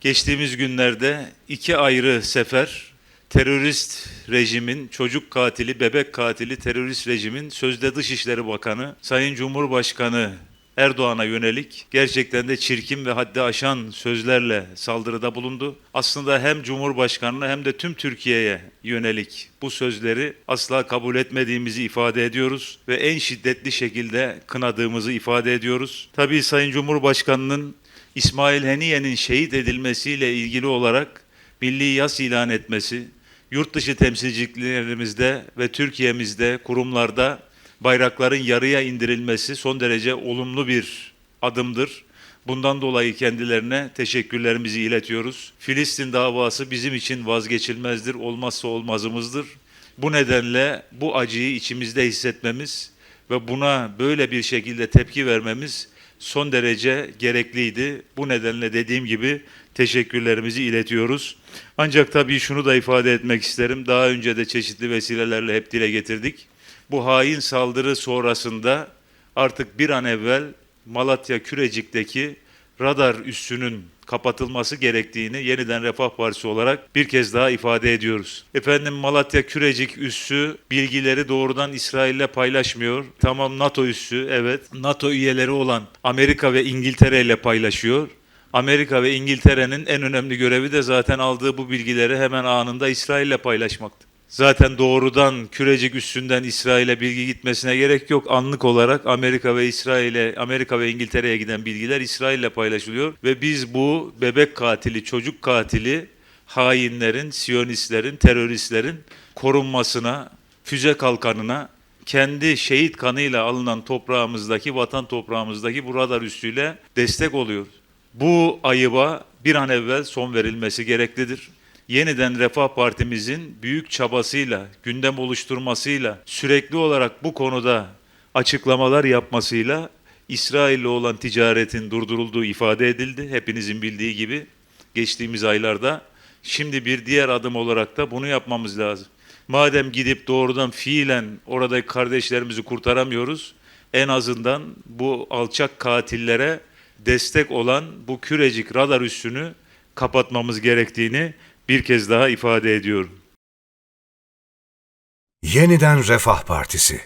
Geçtiğimiz günlerde iki ayrı sefer terörist rejimin, çocuk katili, bebek katili terörist rejimin sözde Dışişleri Bakanı, Sayın Cumhurbaşkanı Erdoğan'a yönelik gerçekten de çirkin ve haddi aşan sözlerle saldırıda bulundu. Aslında hem Cumhurbaşkanı'na hem de tüm Türkiye'ye yönelik bu sözleri asla kabul etmediğimizi ifade ediyoruz ve en şiddetli şekilde kınadığımızı ifade ediyoruz. Tabii Sayın Cumhurbaşkanı'nın İsmail Heniye'nin şehit edilmesiyle ilgili olarak milli yas ilan etmesi, yurt dışı temsilciliklerimizde ve Türkiye'mizde, kurumlarda bayrakların yarıya indirilmesi son derece olumlu bir adımdır. Bundan dolayı kendilerine teşekkürlerimizi iletiyoruz. Filistin davası bizim için vazgeçilmezdir, olmazsa olmazımızdır. Bu nedenle bu acıyı içimizde hissetmemiz ve buna böyle bir şekilde tepki vermemiz son derece gerekliydi. Bu nedenle dediğim gibi teşekkürlerimizi iletiyoruz. Ancak tabii şunu da ifade etmek isterim. Daha önce de çeşitli vesilelerle hep dile getirdik. Bu hain saldırı sonrasında artık bir an evvel Malatya Kürecik'teki radar üssünün kapatılması gerektiğini yeniden Refah Partisi olarak bir kez daha ifade ediyoruz. Efendim Malatya Kürecik üssü bilgileri doğrudan İsrail'le paylaşmıyor. Tamam NATO üssü evet. NATO üyeleri olan Amerika ve İngiltere ile paylaşıyor. Amerika ve İngiltere'nin en önemli görevi de zaten aldığı bu bilgileri hemen anında İsrail'le paylaşmaktı. Zaten doğrudan Kürecik üstünden İsrail'e bilgi gitmesine gerek yok. Anlık olarak Amerika ve İsrail'e, Amerika ve İngiltere'ye giden bilgiler İsrail'le paylaşılıyor ve biz bu bebek katili, çocuk katili hainlerin, siyonistlerin, teröristlerin korunmasına, füze kalkanına kendi şehit kanıyla alınan toprağımızdaki, vatan toprağımızdaki bu radar üssüyle destek oluyoruz. Bu ayıba bir an evvel son verilmesi gereklidir yeniden Refah Partimizin büyük çabasıyla, gündem oluşturmasıyla, sürekli olarak bu konuda açıklamalar yapmasıyla İsrail'le olan ticaretin durdurulduğu ifade edildi. Hepinizin bildiği gibi geçtiğimiz aylarda. Şimdi bir diğer adım olarak da bunu yapmamız lazım. Madem gidip doğrudan fiilen oradaki kardeşlerimizi kurtaramıyoruz, en azından bu alçak katillere destek olan bu kürecik radar üssünü kapatmamız gerektiğini bir kez daha ifade ediyorum. Yeniden Refah Partisi